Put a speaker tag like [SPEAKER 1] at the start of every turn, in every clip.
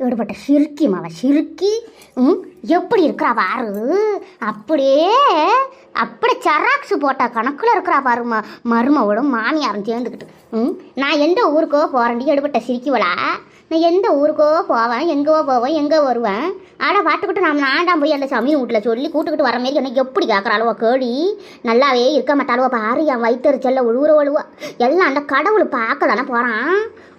[SPEAKER 1] ஈடுபட்ட சிறுக்கி மாவ சிறுக்கி ம் எப்படி இருக்கிறா பாரு? அப்படியே அப்படியே சராக்ஸ் போட்ட கணக்கில் இருக்கிறா பாரு ம மருமவளும் மாமியாரும் சேர்ந்துக்கிட்டு. ம் நான் எந்த ஊருக்கோ போகிறேன்டி எடுபட்ட சிரிக்குவலா நான் எந்த ஊருக்கோ போவேன் எங்கேவோ போவேன் எங்கே வருவேன். ஆனால் பாட்டுக்கிட்டு நான் நான்டாம் போய் அந்த சாமி வீட்டில் சொல்லி கூட்டுக்கிட்டு வர மாரி என்ன எப்படி கேட்குறாளுவோ கேடி நல்லாவே இருக்க மாட்டாளுவோ பாரு என் வயிற்றுச்சல்ல உழுவுற ஒழுவா எல்லாம் அந்த கடவுள் பார்க்க தானே போகிறான்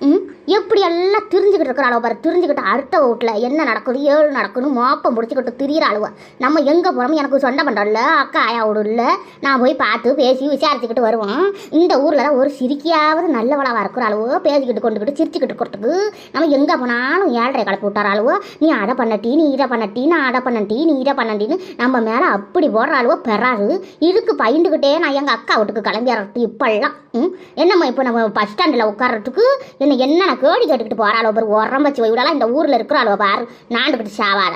[SPEAKER 1] ம் எப்படி எல்லாம் திரிஞ்சுக்கிட்டு அளவு பாரு திரிஞ்சுக்கிட்டு அடுத்த வீட்டில் என்ன நடக்குது ஏழு நடக்குன்னு மோப்பம் முடிச்சுக்கிட்டு திரியிறாளுவ நம்ம எங்கே போகிறோம் எனக்கு சொந்த பண்ணுறோம்ல அக்கா ஆயாவோடு இல்லை நான் போய் பார்த்து பேசி விசாரிச்சுக்கிட்டு வருவோம். இந்த ஊரில் தான் ஒரு சிரிக்கியாவது நல்லவளாக அளவு பேசிக்கிட்டு கொண்டுக்கிட்டு சிரிச்சுக்கிட்டு இருக்கிறதுக்கு நம்ம எங்கே போனாலும் ஏழரை கலப்பி அளவு நீ அதை பண்ணட்டி நீ இதை பண்ணட்டி நான் அதை பண்ணட்டி நீ இதை பண்ணட்டின்னு நம்ம மேலே அப்படி போடுற அளவு பெறாரு இதுக்கு பயந்துக்கிட்டே நான் எங்கள் அக்கா வீட்டுக்கு கிளம்பிடுறது இப்பெல்லாம். ம்? என்னம்மா இப்போ நம்ம பஸ் ஸ்டாண்டில் உட்கார்றதுக்கு என்ன என்ன கேடி கேட்டுக்கிட்டு போகிறாளோ பாரு உரம்பச்சு விடலாம் இந்த ஊரில் இருக்கிறாளோ பாரு. நாண்டுபிட்டு சாவால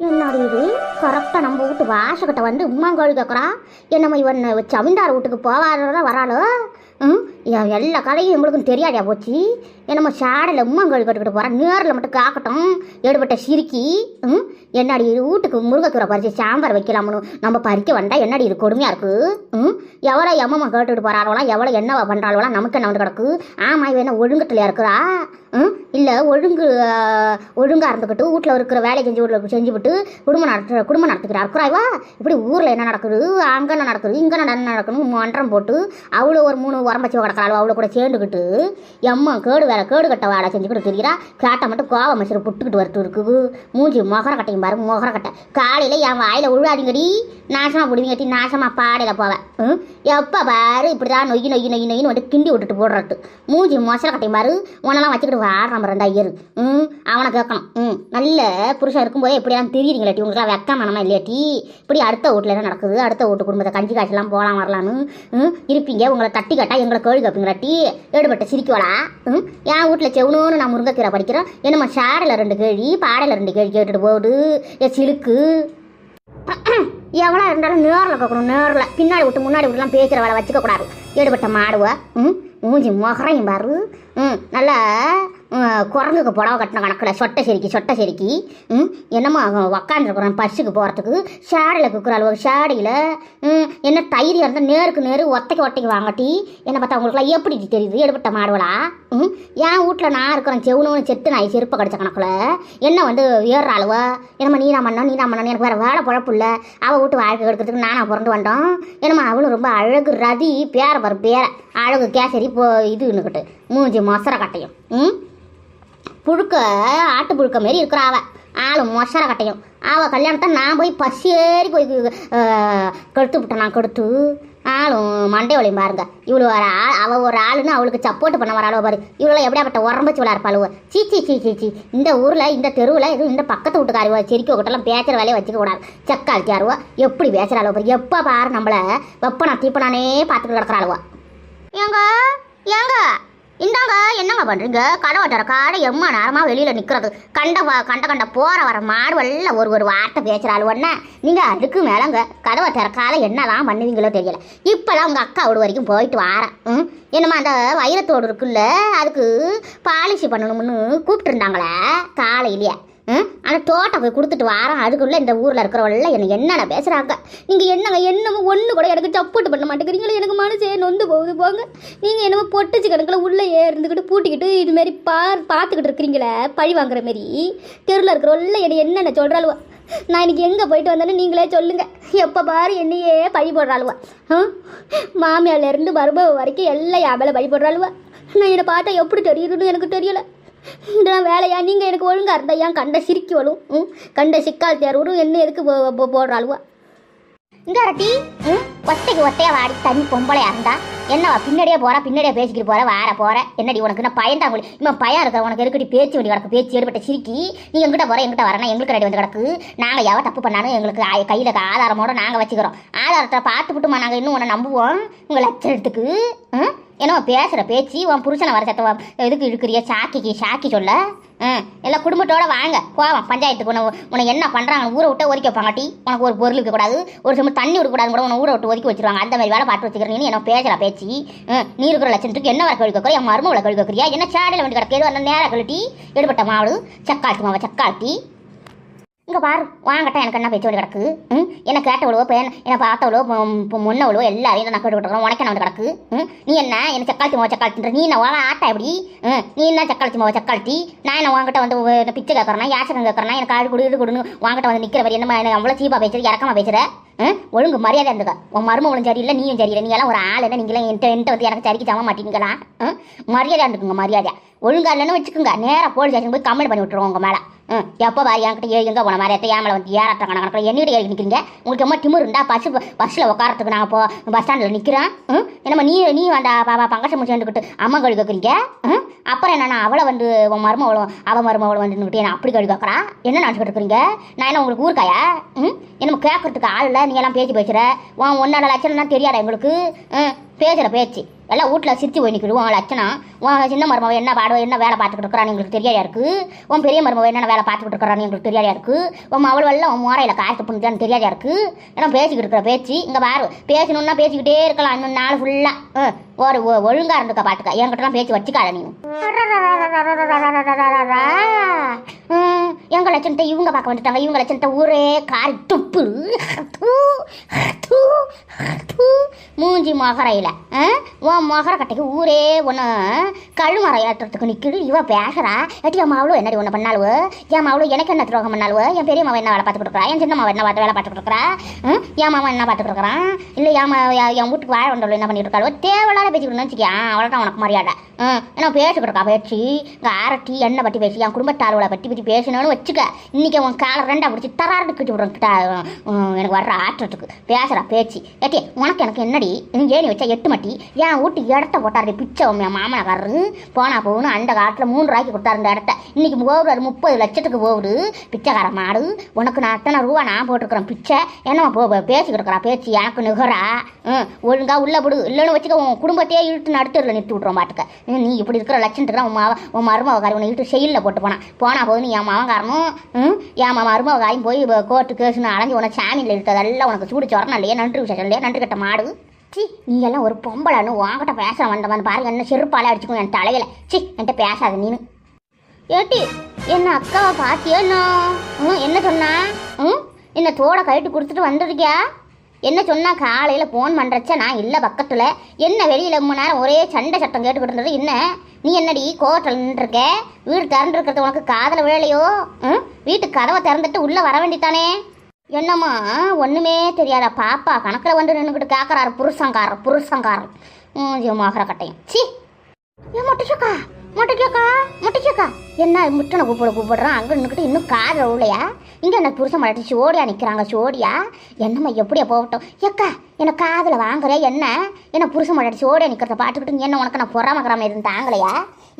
[SPEAKER 1] என்னோட இது? கரெக்டாக நம்ம வீட்டு வாசக்கிட்ட வந்து உம்மாங்கோழி கேட்குறா என்னம்மா இவன் சமிந்தார் வீட்டுக்கு போவாத வராளோ? ம்? எல்லா கதையும் எங்களுக்கும் தெரியாதா போச்சு? என்னம்மா சாடலை உம்மா கட்டுக்கிட்டு போகிறா நேரில் மட்டும் காக்கட்டும். எடுபட்ட சிரிக்கி ம்? என்னடி வீட்டுக்கு முருங்கைக்கீரை பறித்து சாம்பார் வைக்கலாம்னு நம்ம பறிக்க வந்தால் என்னடி இது கொடுமையாக இருக்குது ம்? எவ்வளோ எம்மம்மா கேட்டுக்கிட்டு போகிறாரோலாம் எவ்வளோ என்னவா பண்ணுறாளோலாம் நமக்கு என்ன வந்து கிடக்கு? ஆமாம் இவன் என்ன ஒழுங்கத்தில் இருக்கிறா ம்? இல்லை ஒழுங்கு ஒழுங்காக இருந்துக்கிட்டு வீட்டில் இருக்கிற வேலை செஞ்சு வீட்டில் செஞ்சுவிட்டு குடும்பம் நடத்து குடும்பம் நடத்துக்கிறா இருக்கிறாய்வா இப்படி ஊரில் என்ன நடக்குது? அங்கே என்ன நடக்குது? இங்கே என்ன நடக்கணும் மன்றம் போட்டு அவ்வளோ ஒரு மூணு உரம்பச்சி கிடக்கிறாள் அவ்வளோ கூட சேர்ந்துக்கிட்டு எம்மா கேடு வேலை கேடு கட்ட வேலை செஞ்சுக்கிட்டு தெரியுறா. கேட்டை மட்டும் கோவ மனுஷர் புட்டுக்கிட்டு வரட்டு இருக்குது. மூஞ்சி மொகர கட்டையும் பாரு மொகர கட்டை. காலையில் என் வாயில் உழுவாதீங்கடி. நாசமாக பிடிவீங்கட்டி நாசமாக பாடையில் போவேன் ம்? எப்போ பாரு இப்படி தான் நொய்யி நொய் நொய் நொய்னு வந்து கிண்டி விட்டுட்டு போடுறது. மூஞ்சி மொசர கட்டையும் பாரு உன்னெல்லாம் வச்சுக்கிட்டு வாடுறான் ரெண்டா ஏறு ம்? அவனை கேட்கணும். ம்? நல்ல புருஷன் இருக்கும்போதே இப்படியெல்லாம் தெரியுறீங்களாட்டி உங்களுக்கு வெக்க மனமா இல்லையாட்டி இப்படி அடுத்த வீட்டில் என்ன நடக்குது? அடுத்த வீட்டு குடும்பத்தை கஞ்சி காய்ச்சலாம் போகலாம் வரலான்னு ம்? இருப்பீங்க உங்களை தட்டி கட்டா எங்களை கேள்வி கேட்பீங்களாட்டி? ஏடுபட்ட சிரிக்கோளா ம்? என் வீட்டில் செவணுன்னு நான் முருங்கைக்கீரை படிக்கிறோம் என்னம்மா சாடையில் ரெண்டு கேள்வி பாடையில் ரெண்டு கேள்வி கேட்டுட்டு போகுது. என் சிலுக்கு. எவ்வளோ இருந்தாலும் நேரில் கேட்கணும் நேரில். பின்னாடி விட்டு முன்னாடி விட்டுலாம் பேசுகிற வேலை வச்சுக்க கூடாது. எடுபட்ட மாடுவ ம்? மூஞ்சி முகரையும் பாரு. ம் நல்லா குரங்குக்கு புடவை கட்டின கணக்கில் சொட்டை செருக்கி சொட்டை செருக்கி ம் என்னம்மா உக்காந்துருக்குறோம் பஸ்ஸுக்கு போகிறதுக்கு ஷேடில் குக்குறாள் ஒரு ஷேடியில் ம் என்ன தைரியம் இருந்தால் நேருக்கு நேரு ஒத்தைக்கு ஒத்தைக்கு வாங்கட்டி என்ன பார்த்தா அவங்களுக்குலாம் எப்படி தெரியுது? எடுபட்ட மாடுவலா ம் என் வீட்டில் நான் இருக்கிறேன் செவனுன்னு செத்து நாய் செருப்பை கடிச்ச கணக்கில். என்ன வந்து ஏறுறாளுவ என்னம்மா நீனா மண்ணா நீனா மண்ணா எனக்கு வேறு வேலை பொழப்பு இல்லை. அவள் வீட்டு வாழ்க்கை எடுக்கிறதுக்கு நானாக பிறந்து வந்தோம். என்னம்மா அவளும் ரொம்ப அழகு ரதி பேர பாரு பேர. அழகு கேசரி போ இதுன்னுக்கிட்டு. மூஞ்சி மொசர கட்டையும். ம்? புழுக்க ஆட்டு புழுக்க மாரி இருக்கிற அவள் ஆள் மொசர கட்டையும். அவள் கல்யாணத்தை நான் போய் பசியேறி போய் கெடுத்து விட்டேன் நான் கெடுத்து. ஆளும் மண்டை வலியும் பாருங்க. இவ்வளோ ஒரு ஆள் அவள் ஒரு ஆளுன்னு அவளுக்கு சப்போர்ட் பண்ண வர அளவு பாரு. இவ்வளோ எப்படியாப்பட்ட உரம்பச்சு விளையா இருப்பாளுவோ சீ சீ சீ சீ சீ. இந்த ஊரில் இந்த தெருவில் எதுவும் இந்த பக்கத்து வீட்டுக்காருவோ சிரிக்க கிட்டலாம் பேசுகிற வேலையை வச்சுக்க கூடாது. செக்காழ்த்தியாருவோ எப்படி பேசுகிறாளோ பாரு. எப்போ பாரு நம்மளை வெப்பனா தீப்பனானே பார்த்துட்டு கிடக்குறாளுவோ. ஏங்க ஏங்க. இந்தாங்க என்னங்க பண்ணுறீங்க கடை வட்டார காடை எம்மா நேரமாக வெளியில் நிற்கிறது கண்ட கண்ட கண்ட போகிற வர மாடுவல்ல ஒரு ஒரு வார்த்தை பேசுகிறாள் ஒன்று நீங்கள் அதுக்கு மேலேங்க கதவை திறக்காத என்னலாம் பண்ணுவீங்களோ தெரியல. இப்போலாம் உங்கள் அக்கா வீடு வரைக்கும் போயிட்டு வாரேன் ம்? என்னம்மா அந்த வைரத்தோடு இருக்குல்ல அதுக்கு பாலிசி பண்ணணும்னு கூப்பிட்டுருந்தாங்களே காலையிலேயே. ம்? அந்த தோட்டம் போய் கொடுத்துட்டு வாரம் அதுக்குள்ளே இந்த ஊரில் இருக்கிறவள்ள என்ன என்னென்ன பேசுகிறாங்க நீங்கள் என்னங்க என்னமோ ஒன்று கூட எனக்கு சப்போர்ட் பண்ண மாட்டேங்கிறீங்களே எனக்கு மனசே நொந்து போகுது போங்க. நீங்கள் என்னமோ பொட்டுச்சு கணக்கில் உள்ளே இருந்துக்கிட்டு பூட்டிக்கிட்டு இதுமாரி பா பார்த்துக்கிட்டு இருக்கிறீங்களே பழி வாங்குற மாரி தெருவில் இருக்கிறவள்ள என்னை என்னென்ன சொல்கிறாளுவா நான் இன்னைக்கு எங்கே போயிட்டு வந்தேன்னு நீங்களே சொல்லுங்கள் எப்போ பாரு என்னையே பழி போடுறாளுவா. ஆ? மாமியார்லேருந்து மருமக வரைக்கும் எல்லாம் என் மேலே பழி போடுறாளுவா. நான் என்னை பார்த்தா எப்படி தெரியுதுன்னு எனக்கு தெரியல. இதெல்லாம் வேலையா? நீங்கள் எனக்கு ஒழுங்காக இருந்தா ஏன் கண்ட சிரிக்கி வரும்? ம்? கண்ட சிக்கால் தேர்வரும் என்ன எதுக்கு போ- போ- இங்கே இங்க ம்? ஒத்தைக்கு ஒத்தையாக வாடி. தனி பொம்பளையாக இருந்தா? என்னவா பின்னாடியே போற பின்னாடியே பேசிக்கிட்டு போற வார போற. என்னடி உனக்கு என்ன பயந்தா உங்களுக்கு இவன் பயம் இருக்கிற உனக்கு இருக்கடி பேச்சு வேண்டி கிடக்கு பேச்சு ஏற்பட்ட சிரிக்கி? நீ எங்கிட்ட போற எங்கிட்ட வரனா எங்களுக்கு ரெடி வந்து கிடக்கு. நாங்க எவ தப்பு பண்ணாலும் எங்களுக்கு கையில் கையில ஆதாரமோட நாங்க வச்சுக்கிறோம். ஆதாரத்தை பார்த்து விட்டுமா நாங்க இன்னும் உன்னை நம்புவோம்? உங்க லட்சணத்துக்கு ம்? என்னவா பேசுற பேச்சு உன் புருஷனை வர சத்தம் எதுக்கு இழுக்கிறிய? சாக்கிக்கு சாக்கி சொல்ல? ம். எல்லாம் குடும்பத்தோட வாங்க போவான் பஞ்சாயத்துக்கு உன உன்னை என்ன பண்ணுறாங்க ஊரை விட்டு ஒதுக்கி வைப்பாங்க டி. உனக்கு ஒரு பொருள் இருக்கக்கூடாது ஒரு சமயம் தண்ணி விடக்கூடாது கூட உன ஊரை விட்டு ஒதுக்கி வச்சிருவாங்க. அந்த மாதிரி வேலை பார்த்து வச்சுக்கிறேன். என்ன பேசுகிற பேச்சு? வச்சு ம், நீ இருக்கிற லட்சணத்துக்கு என்ன வர கழுவி வைக்கிற என் மருமகளை கழுவி வைக்கிறியா என்ன சாடையில் வந்து கிடக்கு? எது அந்த நேரம் கழட்டி எடுபட்ட மாவடு சக்காளத்தி மாவை சக்காத்தி இங்கே பாரு வாங்கட்டா எனக்கு என்ன பேச்சு கிடக்கு? ம்? என்னை கேட்டவளோ இப்போ என்னை பார்த்தவளோ முன்னவளோ எல்லாரையும் நான் கேட்டு உனக்கு என்ன வந்து கிடக்கு? ம்? நீ என்ன? என்ன சக்காளத்தி மோ சக்காளத்தின்ற நீ என்ன உன் ஆட்டா எப்படி? ம்? நீ என்ன சக்காளத்தி மோ சக்காளத்தி? நான் என்ன உங்ககிட்ட வந்து பிச்சை கேட்குறேன்னா யாசகம் கேட்குறேன்னா எனக்கு ஆடு கொடு இது கொடுன்னு வாங்கிட்ட வந்து நிற்கிற வரை என்ன அவ்வளோ சீப்பாக பேசுற இறக்கமாக பேசுகிற ம்? ஒழுங்கு மரியாதை இருந்துக்க. உன் மருமகளும் சரியில்லை நீயும் சரியில்லை. நீ எல்லாம் ஒரு ஆள் என்ன நீங்களே என்கிட்ட என்கிட்ட வந்து எனக்கு சரிக்கு சம மாட்டீங்களா? ம்? மரியாதை இருந்துக்குங்க மரியாதை ஒழுங்கா இல்லைன்னு வச்சுக்கோங்க. நேராக போலீஸ் ஸ்டேஷன் போய் கம்ப்ளைண்ட் பண்ணி விட்டுருவோம் உங்கள் மேலே. ம் எப்போ பாரு என்கிட்ட ஏ எங்கே போன மாதிரி ஏன் மேலே வந்து ஏறாட்ட கணக்கில் என்னிட்ட ஏறி நிற்கிறீங்க உங்களுக்கு ரொம்ப திமிரு இருந்தால் பஸ் பஸ்ஸில் உட்காரத்துக்கு நாங்கள் போ பஸ் ஸ்டாண்டில் நிற்கிறோம் ம் என்னம்மா நீ நீ அந்த பாபா பங்கச முடிச்சு வந்துக்கிட்டு அம்மா கழுவி கேட்குறீங்க ம் அப்புறம் என்னன்னா அவளை வந்து உன் மருமவளும் அவள் மருமவளும் வந்து என்ன அப்படி கழுவி கேட்குறா என்ன நினச்சிக்கிட்டு இருக்கிறீங்க? நான் என்ன உங்களுக்கு ஊருக்காயா? ம் என்னமோ கேட்கறதுக்கு ஆள் இல்லை நீ எல்லாம் பேசி பேசுகிற உன் உன்னோட லட்சணம்லாம் தெரியாதா எங்களுக்கு? ம் பேசுகிற பேச்சு. எல்லாம் வீட்டில் சிரித்து போய் நிற்கிடுவோம் உன் லட்சணம் உன் சின்ன மருமவ என்ன பாடுவ என்ன வேலை பார்த்துக்கிட்டு இருக்கிறான்னு எங்களுக்கு தெரியாதா இருக்குது உன் பெரிய மருமவ என்னென்ன வேலை பார்த்துக்கிட்டு இருக்கிறான்னு எங்களுக்கு தெரியாதா இருக்கு? உன் அவள் எல்லாம் உன் மோரையில் காய்ச்சி பண்ணுதான்னு தெரியாதா இருக்கு? ஏன்னா பேசிக்கிட்டு இருக்கிற பேச்சு. இங்கே பாரு பேசணும்னா பேசிக்கிட்டே இருக்கலாம். இன்னும் நாள் ஃபுல்லாக ஒரு ஒ- ஒழுங்கா இருந்துக்க பார்த்துக்க என்கிட்டலாம் பேச்சு வச்சுக்காத நீ. எங்கள் லட்சணத்தை இவங்க பார்க்க வந்துட்டாங்க. இவங்க லட்சணத்தை ஊரே காரி துப்பு தூ, தூ, தூ. மூஞ்சி மொகரையில் உன் மொகர கட்டைக்கு ஊரே ஒன்று கழுமர ஏற்றுறதுக்கு நிற்கிது இவ பேசுகிறா எட்டி என் மாவளோ என்னடி ஒன்று பண்ணாளுவ? என் மாவளோ எனக்கு என்ன துரோகம் பண்ணாளுவ? என் பெரிய மாவன் என்ன வேலை பார்த்து கொடுக்குறா என் சின்ன மாவன் என்ன பார்த்து வேலை பார்த்து கொடுக்குறா என் மாமன் என்ன பார்த்து கொடுக்குறான் இல்லை என் என் வீட்டுக்கு வாழ வந்தவளோ என்ன பண்ணிட்டு இருக்காளோ தேவையில்லாத பேசிக்கணும்னு வச்சுக்கியா அவ்வளோதான் உனக்கு மரியாதை. ஏன்னா பேசிக்கிட்டு இருக்கா பேச்சு இங்கே ஆரட்டி எண்ணெய் பற்றி பேசி என் குடும்பத்தாளோட பற்றி பற்றி பேசணும்னு வச்சுக்க. இன்றைக்கி உன் காலை ரெண்டா பிடிச்சி தராறு கிட்டு விடுறேன் கிட்ட எனக்கு வர்ற ஆற்றத்துக்கு. பேசுகிறா பேச்சு. ஏட்டி உனக்கு எனக்கு என்னடி? நீ ஏணி வச்சா எட்டு மட்டி. என் வீட்டு இடத்த போட்டாரு பிச்சை உன் என் மாமனக்காரரு போனா போகணும் அந்த காலத்தில் மூணு ரூபாய்க்கு கொடுத்தாரு இந்த இடத்த. இன்றைக்கி போகுது முப்பது லட்சத்துக்கு போகுது பிச்சைக்கார மாடு உனக்கு நான் அத்தனை ரூபா நான் போட்டிருக்கிறேன் பிச்சை. என்னம்மா போ பேசிக்கிட்டு இருக்கிறா பேச்சு எனக்கு நிகரா? ம் ஒழுங்காக உள்ளே விடு இல்லைன்னு வச்சுக்க உன் குடும்பத்தையே இழுத்து நடுத்தரில் நிறுத்தி விட்றோம் பாட்டுக்க. நீ இப்படி இருக்கிற லட்சத்துக்கு உன் மாவ உன் மருமகாரி உன்னை இழுத்து செயலில் போட்டு போனான். போனால் போது நீ என் மாவங்காரனும் ம்? என் மா போய் கோர்ட்டு கேஸுன்னு அலைஞ்சு உனக்கு சாமியில் இருக்கிறதெல்லாம் உனக்கு சூடிச்சு வரணும் இல்லையா நன்றி விசேஷம் இல்லையா நன்றி கட்ட மாடு. சி நீ எல்லாம் ஒரு பொம்பளைன்னு உன்கிட்ட பேச வந்தவன் பாருங்க என்ன செருப்பாலே அடிச்சுக்கும் என் தலையில. சி என்கிட்ட பேசாத நீனு. ஏட்டி என்ன அக்காவை பாத்தியோ என்ன? என்ன சொன்னா? ம்? என்ன தோட கழட்டி கொடுத்துட்டு வந்துருக்கியா? என்ன சொன்னால் காலையில் ஃபோன் பண்ணுறச்ச நான் இல்லை பக்கத்தில். என்ன வெளியில் மூணு நேரம் ஒரே சண்டை சட்டம் கேட்டுக்கிட்டு இருந்தது. என்ன? நீ என்னடி கோட்டில் நின்றுருக்க? வீடு திறந்துருக்கிறது உனக்கு காதில் விழலையோ? ம்? வீட்டு கதவை திறந்துட்டு உள்ளே வர வேண்டித்தானே என்னம்மா? ஒன்றுமே தெரியாத பாப்பா கணக்கில் வந்து நின்றுக்கிட்டு கேட்குறாரு புருஷங்காரர் புருஷங்காரர் ம் மகர கட்டையும் சி! ஏன் முட்டைக்கோக்கா மொட்டைச்சக்கா என்ன முட்டனை கூப்பிட கூப்பிடுறான்? அங்கே நின்றுக்கிட்டு இன்னும் காதில் விடலையா இங்கே என்ன புருஷன் மாட்டி சோடியா நிற்கிறாங்க சோடியா? என்னம்மா எப்படியா போகட்டும்? எக்கா என்ன காதில் வாங்குறேன் என்ன? என்ன புருஷன் மாட்டி சோடியா நிற்கிறத பார்த்துக்கிட்டு என்ன உனக்கு நான் பொறாமக்கிற மாதிரி தாங்கலையா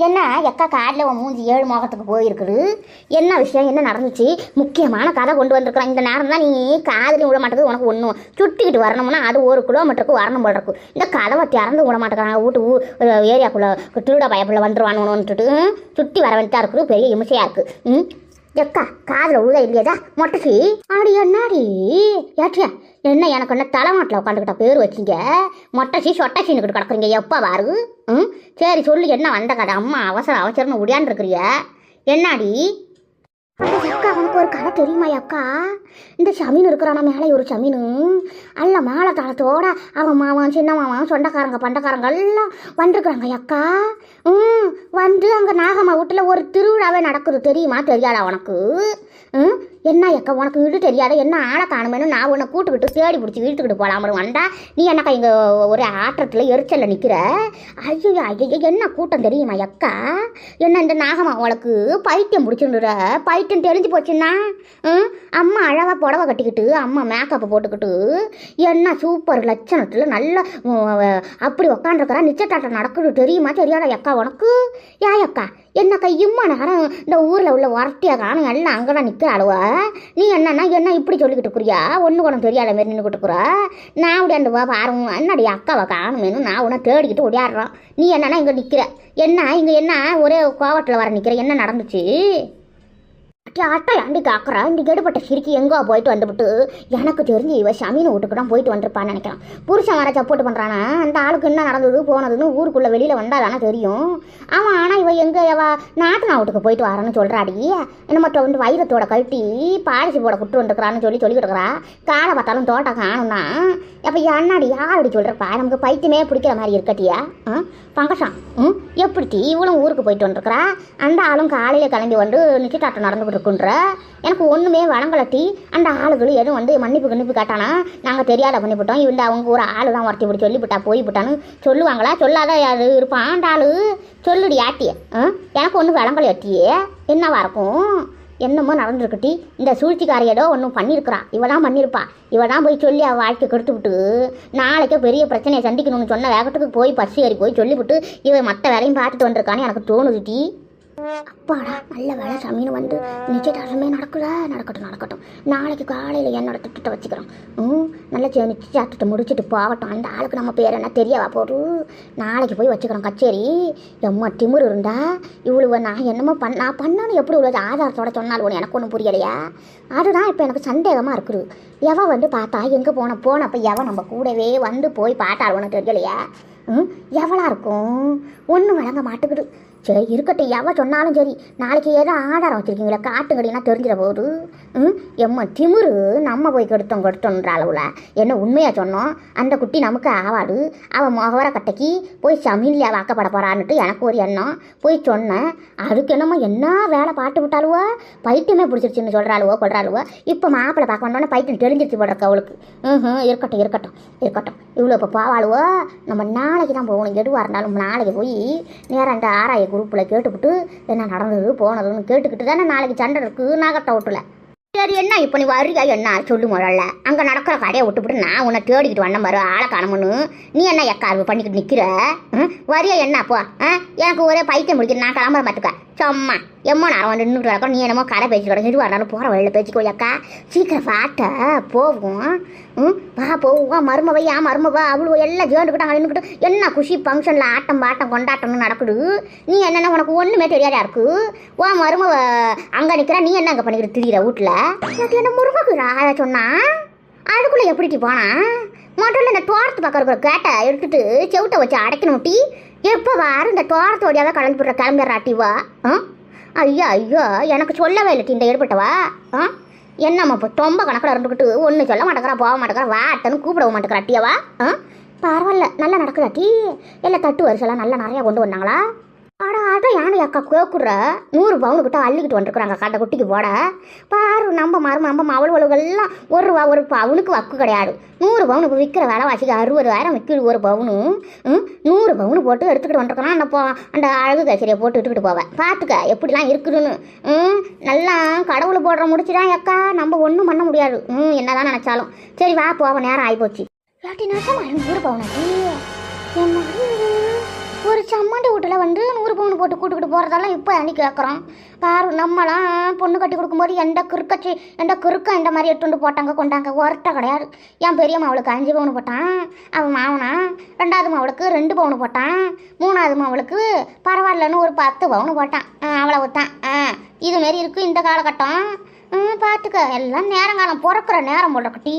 [SPEAKER 1] என்ன எக்கா காட்டில் உன் மூஞ்சி ஏழு முகத்துக்கு போயிருக்குது? என்ன விஷயம் என்ன நடந்துச்சு? முக்கியமான கதை கொண்டு வந்திருக்கிறான் இந்த நேரம் தான் நீ காதலையும் விட மாட்டேங்குது உனக்கு ஒன்றும் சுட்டிக்கிட்டு வரணும்னா அது ஒரு கிலோமீட்டருக்கு வரணும் போல இருக்கும் இந்த கதவை திறந்து விட மாட்டேங்கிறாங்க. வீட்டு ஊ ஏரியாக்குள்ளே திருட பயப்புள்ள வந்துருவானுன்னுட்டு சுற்றி வர வேண்டியதாக இருக்குது. பெரிய இமிசையாக இருக்குது ம்? எக்கா காதில் உழுத இல்லையதா மொட்டைக்கு. ஆடி என்னாடி? ஏற்றியா என்ன எனக்கு என்ன தலைமாட்டில் உட்காந்துக்கிட்ட பேர் வச்சிங்க? மொட்டைச்சி சொட்டச்சின்னு கிடக்குறீங்க எப்போ வாரு ம்? சரி சொல்லு என்ன வந்த கதை? அம்மா அவசரம் அவசரம்னு உடையாண்டுருக்குறிய. என்னாடி? அக்கா உனக்கு ஒரு கதை தெரியுமா அக்கா? இந்த சமீன் இருக்கிறான மேலே ஒரு சமீன்? அல்ல மேலே தளத்தோட அவன் மாவன் சின்ன மாவன் சொந்தக்காரங்க பண்டக்காரங்க எல்லாம் வந்துருக்குறாங்க அக்கா. ம் வந்து அங்கே நாகம்மா வீட்டில் ஒரு திருவிழாவே நடக்குது. தெரியுமா? தெரியாதா உனக்கு? ம் என்ன அக்கா உனக்கு வீடு தெரியாத? என்ன ஆளை காணுமேனு நான் உன்னை கூட்டுக்கிட்டு தேடி பிடிச்சி இழுத்துக்கிட்டு போகலாமனு வந்தா நீ என்னக்கா இங்கே ஒரு ஆற்றத்தில் எரிச்சலில் நிற்கிற ஐயோ ஐயோ என்ன கூட்டம் தெரியுமா அக்கா? என்ன இந்த நாகம்மா உனக்கு பைத்தியம் பிடிச்சிருந்துற? பைத்தியம் தெரிஞ்சு போச்சுன்னா அம்மா அழகாக புடவை கட்டிக்கிட்டு அம்மா மேக்கப்பை போட்டுக்கிட்டு என்ன சூப்பர் லட்சணத்தில் நல்லா அப்படி உக்காண்டிருக்கிறா நிச்சயதாட்டம் நடக்குது. தெரியுமா? தெரியாதா அக்கா உனக்கு? யா அக்கா என்ன கையும்மா நேரம் இந்த ஊரில் உள்ள வரட்டியா காணும் எல்லாம் அங்கே தான் நிற்கிறாளுவ நீ என்னன்னா என்ன இப்படி சொல்லிக்கிட்டு இருக்கிறியா? ஒன்று கூட தெரியாத மாரி நின்றுக்கிட்டு இருக்கிறா. நான் உடையாண்டு வா பாருங்க என்னடி அக்காவை காணுமேனு நான் உன்னை தேடிக்கிட்டு ஓடியாடுறான் நீ என்னன்னா இங்கே நிற்கிற என்ன இங்கே என்ன ஒரே கோவத்தில் வர நிற்கிற என்ன நடந்துச்சு? அட்டி அட்டை ஆண்டி இந்த கெடுபட்ட சிரிக்கி எங்கோ போயிட்டு வந்துவிட்டு எனக்கு தெரிஞ்சு இவ ஷமீன் வீட்டுக்கு தான் போயிட்டு வந்திருப்பான்னு நினைக்கிறேன். புருஷன் வர சப்போர்ட் பண்ணுறானா அந்த ஆளுக்கு என்ன நடந்தது போனதுன்னு ஊருக்குள்ளே வெளியில் வந்தால் தானே தெரியும். ஆமாம் ஆனால் இவ எங்கே இவ நாத்தனா வீட்டுக்கு போயிட்டு வரேன்னு சொல்கிறாடி என்ன மட்டும் வந்து வைரத்தோட கழட்டி பாலிசி போட குட்டு வந்துருக்கிறான்னு சொல்லி சொல்லிக்கிட்டு இருக்கிறா. காலை பார்த்தாலும் தோட்டம் காணும்னா. அப்போ என்னடி யார் அப்படி சொல்கிறப்பா நமக்கு பைத்தியமே பிடிக்கிற மாதிரி இருக்கட்டியா ஆ? பங்கசம் ம்? எப்படி இவளும் ஊருக்கு போயிட்டு வந்துருக்குறா. அந்த ஆளும் காலையில் கிளம்பி வந்து நிச்சயதார்த்தம் நடந்துகிட்டு இருக்குன்ற. எனக்கு ஒன்றுமே வழங்கலட்டி அந்த ஆளுகளும் எதுவும் வந்து மன்னிப்பு கண்ணிப்பு கேட்டானா? நாங்கள் தெரியாத பண்ணிவிட்டோம் இந்த அவங்க ஒரு ஆள் தான் ஒருத்தி இப்படி சொல்லிவிட்டா போய்விட்டான்னு சொல்லுவாங்களா? சொல்லாத யாரு இருப்பான் அந்த ஆளு. சொல்லுடி ஆட்டியே. எனக்கு ஒன்றும் விளங்கலையாட்டியே என்னவா இருக்கும்? என்னமோ நடந்துருக்குட்டி. இந்த சூழ்ச்சிக்காரி ஏதோ ஒன்றும் பண்ணியிருக்கிறா இவ தான் பண்ணியிருப்பா இவ தான் போய் சொல்லி அவள் வாழ்க்கை கெடுத்து விட்டு நாளைக்கே பெரிய பிரச்சனையை சந்திக்கணும்னு சொன்ன வேகத்துக்கு போய் பஸ் ஏறி போய் சொல்லிவிட்டு இவன் மற்ற வேலையும் பார்த்துட்டு வந்திருக்கான்னு எனக்கு தோணுதுட்டி. அப்பாடா நல்ல வேலை சமீன் வந்து நிச்சயதார்த்தமே நடக்கல. நடக்கட்டும் நடக்கட்டும். நாளைக்கு காலையில் என்னோட திட்டத்தை வச்சுக்கிறோம். ம் நல்ல சே- நிச்சயதார்த்தத்தை முடிச்சுட்டு போகட்டும். அந்த ஆளுக்கு நம்ம பேர் என்ன தெரியவா? போடு. நாளைக்கு போய் வச்சுக்கிறோம் கச்சேரி. எம்மா திமிரு இருந்தா இவ்வளவு நான் என்னமோ பண்ண நான் பண்ணாலும் எப்படி இவ்வளோ ஆதாரத்தோட சொன்னாலும் எனக்கு ஒன்றும் புரியலையா? அதுதான் இப்போ எனக்கு சந்தேகமாக இருக்குது. எவன் வந்து பார்த்தா எங்கே போன போனப்போ எவன் நம்ம கூடவே வந்து போய் பார்த்தாலும் தெரியலையா? ம் எவ்வளோ இருக்கும்? ஒன்றும் வழங்க மாட்டேங்குது சரி இருக்கட்டும் எவ சொன்னாலும் சரி. நாளைக்கு ஏதோ ஆதாரம் வச்சுருக்கீங்களா காட்டுங்கடினா தெரிஞ்சிட போகுது ம் எம்மா திமிரு நம்ம போய் கெடுத்தோம் கெடுத்தோன்ற அளவில். என்ன உண்மையாக சொன்னோம்? அந்த குட்டி நமக்கு ஆவாடு அவள் முகவர கட்டைக்கு போய் சமீன்லையா வாக்கப்பட போகிறான்னுட்டு எனக்கு ஒரு எண்ணம். போய் சொன்னேன். அதுக்கு என்னமோ என்ன வேலை பாட்டு விட்டாலுவோ பைத்தியமே பிடிச்சிருச்சுன்னு சொல்கிறாளுவோ கொள்றாளுவோ? இப்போ மாப்பிள்ளை பார்க்க வந்தோடனே பைத்தியம் தெரிஞ்சிருச்சு போடுறக்கு அவளுக்கு. ம் இருக்கட்டும் இருக்கட்டும் இருக்கட்டும். இவ்வளோ இப்போ போவாளுவோ? நம்ம நாளைக்கு தான் போகணும். எதுவாக இருந்தாலும் நாளைக்கு போய் நேராக இந்த ஆராய குரூப்பில் கேட்டுவிட்டு என்ன நடந்தது போனதுன்னு கேட்டுக்கிட்டு தானே நாளைக்கு சண்டை இருக்குது நாகட்ட விட்டுல சரி என்ன இப்போ நீ வரியா என்ன? சொல்லு முதல்ல. அங்கே நடக்கிற கடையை விட்டுவிட்டு நான் உன்னை தேடிக்கிட்டு வந்தேன் பாரு ஆளை காணமுன்னு நீ என்ன எக்கா பண்ணிக்கிட்டு நிற்கிற வரியா என்ன அப்போ? ஆ? எனக்கு ஒரே பைத்தியம் முடிக்கிற நான் கிளம்புற பார்த்துக்க சும்மா. எம்மோ நான் வந்து நின்றுட்டு கிடக்கும் நீ என்னமோ கடை பேச்சு கிடக்கும் எதுவாக இருந்தாலும் போகிற வழியில் பேச்சுக்கோ அக்கா சீக்கிரம் வாட்ட போவோம். ம் வா போவோம் மருமவை ஏன் மருமவா அவ்வளோ எல்லாம் ஜேண்டுக்கிட்டாங்க நின்றுக்கிட்டு என்ன குஷி ஃபங்க்ஷனில் ஆட்டம் பாட்டம் கொண்டாட்டம்னு நடக்குது? நீ என்னென்ன உனக்கு ஒன்றுமே தெரியாதா இருக்கு? ஓ மருமவ அங்கே நிற்கிறா நீ என்ன அங்கே பண்ணிக்கிட்டு திரியிற வீட்டில் எனக்கு என்ன முருகக்குறா சொன்னா? அதுக்குள்ளே எப்படி போனா? முதல்ல இந்த தோட்டத்து பக்கம் இருக்கிற கேட்டை எடுத்துட்டு செவுட்டை வச்சு அடைக்கணும் டீ. எப்போ வாரு? இந்த தோட்டத்தோடையாவே போடுற கிளம்பிடுறாட்டி வா ஆ? ஐயா ஐயோ எனக்கு சொல்லவே இல்லை இந்த ஏற்பட்டவா? ஆ? என்னம்மா இப்போ தொம்ப கணக்கில் இருந்துக்கிட்டு ஒன்று சொல்ல மாட்டேங்கிறா போக மாட்டேங்கிறா வாட்டன்னு கூப்பிடவும் மாட்டேங்கிறா அட்டியாவா? ஆ? பரவாயில்ல நல்லா நடக்குதா டீ எல்லாம் தட்டு வரிசெல்லாம் நல்லா நிறையா கொண்டு வந்தாங்களா? அட யானை அக்கா கேட்குற நூறு பவுனுக்கிட்ட அள்ளிக்கிட்டு வந்துருக்குறாங்க கண்ட குட்டிக்கு போட பாரு நம்ம மரும நம்ம அவளுவலுகள்லாம் ஒரு ரூபா ஒரு பவுனுக்கு வக்கு கிடையாது. நூறு பவுனுக்கு விற்கிற விலைவாசிக்கு அறுபதாயிரம் விற்கிது ஒரு பவுனு ம், நூறு பவுனு போட்டு எடுத்துக்கிட்டு வந்துருக்கோன்னா அந்த போ அந்த அழகு கச்சேரியை போட்டு விட்டுக்கிட்டு போவேன். பார்த்துக்க எப்படிலாம் இருக்குதுன்னு. ம் நல்லா கடவுள் போடுற முடிச்சுதான் அக்கா. நம்ம ஒன்றும் பண்ண முடியாது. ம் என்னதான் நினச்சாலும். சரி வா போவோம் நேரம் ஆகிப்போச்சு ஏட்டி நூறு பவுனாச்சு என்ன ஒரு சம்மண்டி வீட்டில் வந்து நூறு பவுன் போட்டு கூட்டுக்கிட்டு போகிறதெல்லாம் இப்போ அணி கேட்குறோம் பாரு நம்மளாம் பொண்ணு கட்டி கொடுக்கும்போது எந்த கிறுக்கச்சி எந்த கிறுக்கம் இந்த மாதிரி எட்டுண்டு போட்டாங்க கொண்டாங்க? ஒருத்த கிடையாது. என் பெரிய மாவளுக்கு அஞ்சு பவுன் போட்டான் அவன் மாவனா ரெண்டாவது மாவளுக்கு ரெண்டு பவுன் போட்டான் மூணாவது மாவளுக்கு பரவாயில்லன்னு ஒரு பத்து பவுன் போட்டான். அவ்வளவு தான் ஆ இதுமாரி இருக்குது இந்த காலகட்டம். பார்த்துக்க எல்லாம் நேரங்காலம் பிறக்கிற நேரம் போடுற குட்டி.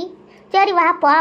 [SPEAKER 1] சரி வா போ